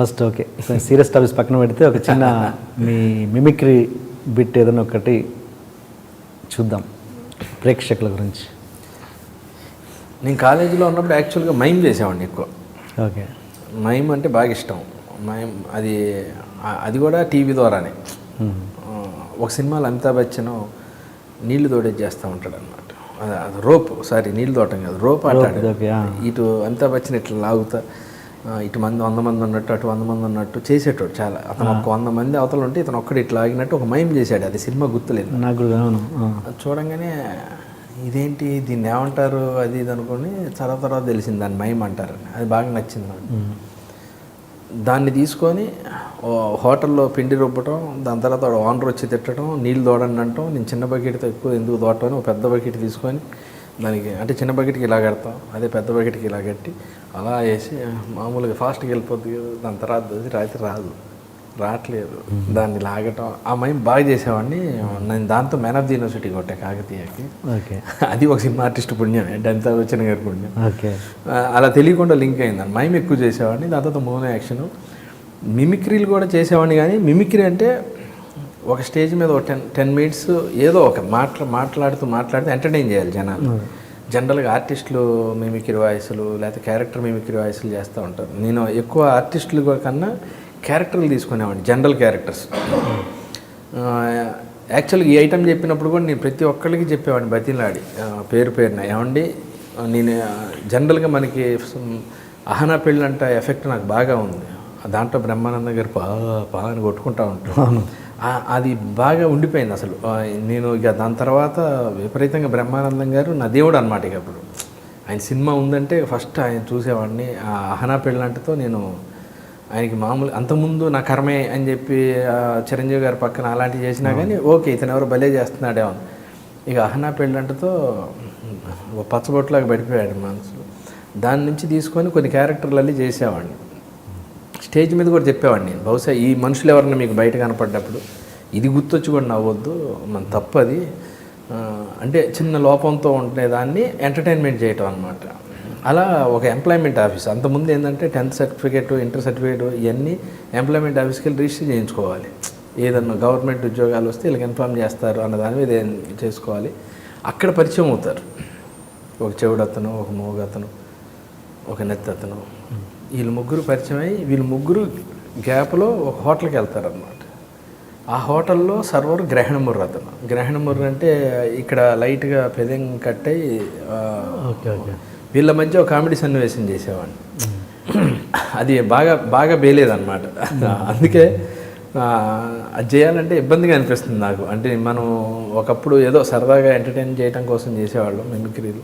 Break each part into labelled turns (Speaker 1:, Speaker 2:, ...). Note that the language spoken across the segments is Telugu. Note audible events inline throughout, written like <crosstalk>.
Speaker 1: ఫస్ట్ ఓకే సీరియస్ టాపిక్స్ పక్కన పెడితే ఒక చిన్న మీ మిమిక్రీ బిట్ ఏదైనా ఒకటి చూద్దాం. ప్రేక్షకుల గురించి.
Speaker 2: నేను కాలేజీలో ఉన్నప్పుడు యాక్చువల్గా మైమ్ చేసేవాడిని ఎక్కువ.
Speaker 1: ఓకే
Speaker 2: మైమ్ అంటే బాగా ఇష్టం. మైమ్ అది అది కూడా టీవీ ద్వారానే. ఆ, ఒక సినిమాలో అమితాబ్ బచ్చన్ నీళ్ళు తోడేది చేస్తూ ఉంటాడు అనమాట అది రోప్. సారీ నీళ్ళు తోటం కాదు రోప్ ఆటాడు
Speaker 1: ఆ.
Speaker 2: ఇటు అమితాబ్ బచ్చన్ ఇట్లా లాగుతా. ఇటు మంది వంద మంది ఉన్నట్టు అటు వంద మంది ఉన్నట్టు చేసేటోడు చాలా. అతను ఒక వంద మంది అవతల ఉంటే ఇతను ఒక్కడు ఇట్లా ఆగినట్టు ఒక మైమ్ చేశాడు. అది సినిమా గుర్తులేదు
Speaker 1: నాకు. అవును.
Speaker 2: చూడంగానే ఇదేంటి దీన్ని ఏమంటారు అది ఇది అనుకొని తర్వాత తర్వాత తెలిసింది దాన్ని మైమ్ అంటారు. అది బాగా నచ్చింది నాకు. దాన్ని తీసుకొని హోటల్లో పిండి రుబ్బటం దాని తర్వాత ఓనర్ వచ్చి తిట్టడం నీళ్ళు తోడండి అంటాం. నేను చిన్న బకెట్తో ఎక్కువ ఎందుకు తోటని ఒక పెద్ద బకెట్ తీసుకొని దానికి అంటే చిన్న బకెట్కి ఇలా కడతాం అదే పెద్ద బకెట్కి ఇలా కట్టి అలా వేసి మామూలుగా ఫాస్ట్గా వెళ్ళిపోద్ది కదా దాని తర్వాత రాత్రి రాదు రావట్లేదు. దాన్ని లాగటం ఆ మైం బాగా చేసేవాడిని. నేను దాంతో మ్యాన్ ఆఫ్ ది యూనివర్సిటీ కొట్టా కాకతీయకి.
Speaker 1: ఓకే.
Speaker 2: అది ఒక సినిమా ఆర్టిస్ట్ పుణ్యం డెంతా వచ్చిన గారి పుణ్యం.
Speaker 1: ఓకే.
Speaker 2: అలా తెలియకుండా లింక్ అయిందని మైమ్ ఎక్కువ చేసేవాడిని దాని తర్వాత మోనో యాక్షన్. మిమిక్రీలు కూడా చేసేవాడిని కానీ మిమిక్రీ అంటే ఒక స్టేజ్ మీద ఒక టెన్ టెన్ మినిట్స్ ఏదో ఒక మాట్లా మాట్లాడుతూ మాట్లాడుతూ ఎంటర్టైన్ చేయాలి జనాలు. జనరల్గా ఆర్టిస్టులు మిమిక్రీ వాయిస్లు లేకపోతే క్యారెక్టర్ మిమిక్రీ వాయిస్లు చేస్తూ ఉంటారు. నేను ఎక్కువ ఆర్టిస్టులు కన్నా క్యారెక్టర్లు తీసుకునేవాడిని జనరల్ క్యారెక్టర్స్ యాక్చువల్గా ఈ ఐటమ్ చెప్పినప్పుడు కూడా నేను ప్రతి ఒక్కరికి చెప్పేవాడిని బతిలాడి. పేరు పేరున. ఏమండి? నేను జనరల్గా మనకి అహనా పెళ్ళంట ఎఫెక్ట్ నాకు బాగా ఉంది. దాంట్లో బ్రహ్మానంద గారు పా పా అని కొట్టుకుంటా ఉంటాను అది బాగా ఉండిపోయింది అసలు. నేను ఇక దాని తర్వాత విపరీతంగా బ్రహ్మానందం గారు నా దేవుడు అనమాట ఇక అప్పుడు. ఆయన సినిమా ఉందంటే ఫస్ట్ ఆయన చూసేవాడిని. ఆ అహనా పెళ్ళంటతో నేను ఆయనకి మామూలు అంతకుముందు నా కర్మే అని చెప్పి చిరంజీవి గారి పక్కన అలాంటివి చేసినా కానీ ఓకే ఇతను ఎవరు భలే చేస్తున్నాడేమో ఇక అహనా పెళ్ళంటతో ఓ పచ్చబొట్టులాగా పడిపోయాడు మనసులో దాని నుంచి తీసుకొని కొన్ని క్యారెక్టర్లు అల్లి చేసేవాడిని. స్టేజ్ మీద కూడా చెప్పేవాడిని బహుశా ఈ మనుషులు ఎవరన్నా మీకు బయట కనపడ్డప్పుడు. ఇది గుర్తొచ్చి కూడా నవ్వద్దు మన తప్పు అది ఆ, అంటే చిన్న లోపంతో ఉండే దాన్ని ఎంటర్టైన్మెంట్ చేయటం అనమాట అలా ఒక ఎంప్లాయ్మెంట్ ఆఫీస్ అంతకుముందు ఏంటంటే టెన్త్ సర్టిఫికేట్ ఇంటర్ సర్టిఫికేట్ ఇవన్నీ ఎంప్లాయ్మెంట్ ఆఫీస్కి వెళ్ళి రిజిస్టర్ చేయించుకోవాలి. ఏదన్నా గవర్నమెంట్ ఉద్యోగాలు వస్తే వీళ్ళకి ఇన్ఫామ్ చేస్తారు అన్న దాని మీద చేసుకోవాలి. అక్కడ పరిచయం అవుతారు. ఒక చెవుడతను ఒక మూగతను ఒక నెత్తతను వీళ్ళు ముగ్గురు పరిచయం అయ్యి వీళ్ళు ముగ్గురు గ్యాప్లో ఒక హోటల్కి వెళ్తారనమాట ఆ హోటల్లో సర్వర్ గ్రహణముర్రు అతను. గ్రహణముర్రు అంటే ఇక్కడ లైట్గా పెదం కట్ అయ్యి ఆ,
Speaker 1: ఓకే ఓకే.
Speaker 2: వీళ్ళ మధ్య ఒక కామెడీ సన్నివేశం చేసేవాడిని. అది బాగా బాగా బేలేదన్నమాట. అందుకే అది చేయాలంటే ఇబ్బందిగా అనిపిస్తుంది నాకు. అంటే మనం ఒకప్పుడు ఏదో సరదాగా ఎంటర్టైన్ చేయడం కోసం చేసేవాళ్ళం మిమిక్రీలు.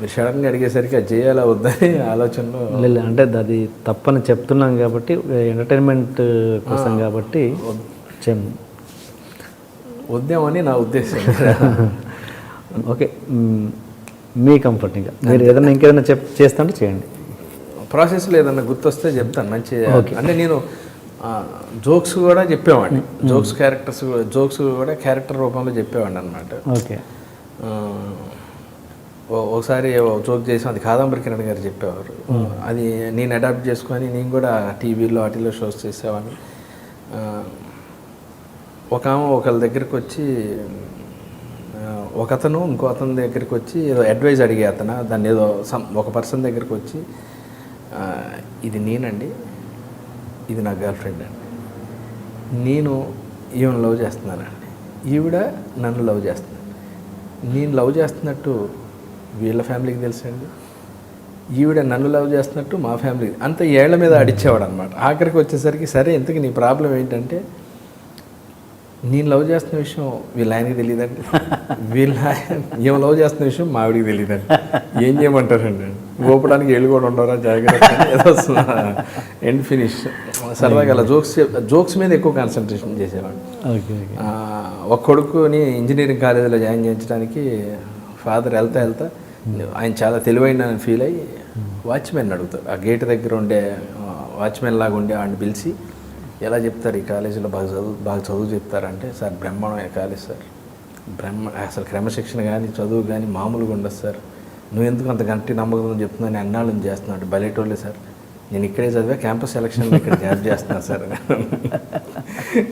Speaker 2: మీరు సడన్గా అడిగేసరికి అది చేయాలా వద్దని <laughs> ఆలోచనలో
Speaker 1: లేదు అంటే అది తప్పని చెప్తున్నాం కాబట్టి ఎంటర్టైన్మెంట్ కోసం కాబట్టి
Speaker 2: వద్దామని నా ఉద్దేశం.
Speaker 1: ఓకే మ్, కంఫర్ట్ ఇంకా. మీరు ఏదైనా ఇంకేదైనా చెప్ చేస్తుంటే చేయండి.
Speaker 2: ప్రాసెస్లో ఏదన్నా గుర్తొస్తే చెప్తాను మంచి అంటే నేను జోక్స్ కూడా చెప్పేవాడిని. జోక్స్ క్యారెక్టర్స్ జోక్స్ కూడా క్యారెక్టర్ రూపంలో చెప్పేవాడిని అనమాట
Speaker 1: ఓకే.
Speaker 2: ఒకసారి జోక్ చేసాం అది కాదంబరి కిరణ్ గారు చెప్పేవారు. అది నేను అడాప్ట్ చేసుకొని నేను కూడా టీవీలో వాటిలో షోస్ చేసేవాడిని. ఒక ఆమె ఒకళ్ళ దగ్గరికి వచ్చి ఒక అతను ఇంకో అతని దగ్గరికి వచ్చి ఏదో అడ్వైజ్ అడిగే అతను? దాన్ని ఏదో సమ్ ఒక పర్సన్ దగ్గరికి వచ్చి ఇది నేనండి ఇది నా గర్ల్ ఫ్రెండ్ అండి. నేను ఈమెను లవ్ చేస్తున్నానండి. ఈవిడ నన్ను లవ్ చేస్తున్నాను నేను లవ్ చేస్తున్నట్టు వీళ్ళ ఫ్యామిలీకి తెలుసండి? ఈవిడ నన్ను లవ్ చేస్తున్నట్టు మా ఫ్యామిలీకి అంత ఏళ్ళ మీద అడిచేవాడు అనమాట ఆఖరికి వచ్చేసరికి సరే ఇంతకు నీ ప్రాబ్లం ఏంటంటే నేను లవ్ చేస్తున్న విషయం వీళ్ళ ఆయనకి తెలియదండి వీళ్ళ ఏం లవ్ చేస్తున్న విషయం మా ఆవిడికి తెలియదండి ఏం చేయమంటారండి? గోపడానికి ఏళ్ళు కూడా ఉండవరా జాగ్రత్త. ఎండ్ ఫినిష్ సరదాగా అలా జోక్స్ జోక్స్ మీద ఎక్కువ కాన్సన్ట్రేషన్ చేసేవాడు ఒక కొడుకుని ఇంజనీరింగ్ కాలేజీలో జాయిన్ చేయించడానికి ఫాదర్ వెళ్తా వెళ్తా ఆయన చాలా తెలివైన ఫీల్ అయ్యి వాచ్మెన్ అడుగుతాడు. ఆ గేట్ దగ్గర ఉండే వాచ్మెన్ లాగా ఉండే వాడిని పిలిచి ఎలా చెప్తారు ఈ కాలేజీలో బాగా చదువు బాగా చదువు చెప్తారంటే సార్ బ్రహ్మాండమైన కాలేజ్ సార్? బ్రహ్మ అసలు క్రమశిక్షణ కానీ చదువు కానీ మామూలుగా ఉండదు సార్. నువ్వు ఎందుకు అంత గంటి నమ్మకం చెప్తున్నాను అన్నాళ్ళు చేస్తున్నాడు బయటోళ్ళే సార్. నేను ఇక్కడే చదివా క్యాంపస్ సెలక్షన్లో ఇక్కడ జాబ్ చేస్తున్నా సార్.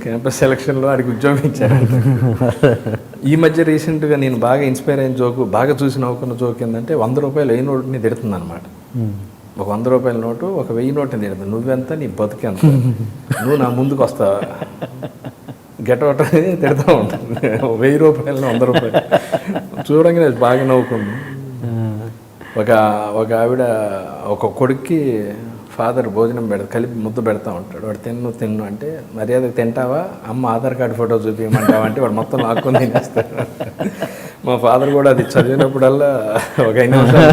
Speaker 2: క్యాంపస్ సెలక్షన్లో ఆడికి ఉద్యోగం ఇచ్చారు. ఈ మధ్య రీసెంట్గా నేను బాగా ఇన్స్పైర్ అయిన జోకు బాగా చూసి నవ్వుకున్న జోక్ ఏంటంటే వంద రూపాయలు అయిన వాడిని తిడుతుంది అనమాట ఒక వంద రూపాయల నోటు ఒక వెయ్యి నోటు తిడుతుంది నువ్వెంత? నీ బతికెంత? నువ్వు నా ముందుకు వస్తావా గెట్ అవుట్ అనేది తిడతా ఉంటుంది వెయ్యి రూపాయలు వంద రూపాయలు. చూడంగానే బాగా నవ్వుకుంది. ఒక ఒక ఆవిడ ఒక కొడుక్కి ఫాదర్ భోజనం పెడ కలిపి ముద్ద పెడతా ఉంటాడు. వాడు తిన్ను తిన్ను అంటే మర్యాద తింటావా? అమ్మ ఆధార్ కార్డు ఫోటో చూపించమంటావా అంటే వాడు మొత్తం లాక్కొని తినేస్తాడు. మా ఫాదర్ కూడా అది చదివినప్పుడల్లా ఒక ఐదు నిమిషాలు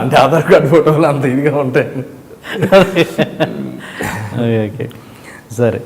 Speaker 2: అంటే ఆధార్ కార్డ్ ఫోటోలు అంత ఇదిగా ఉంటాయి. <laughs>
Speaker 1: ఓకే. సరే.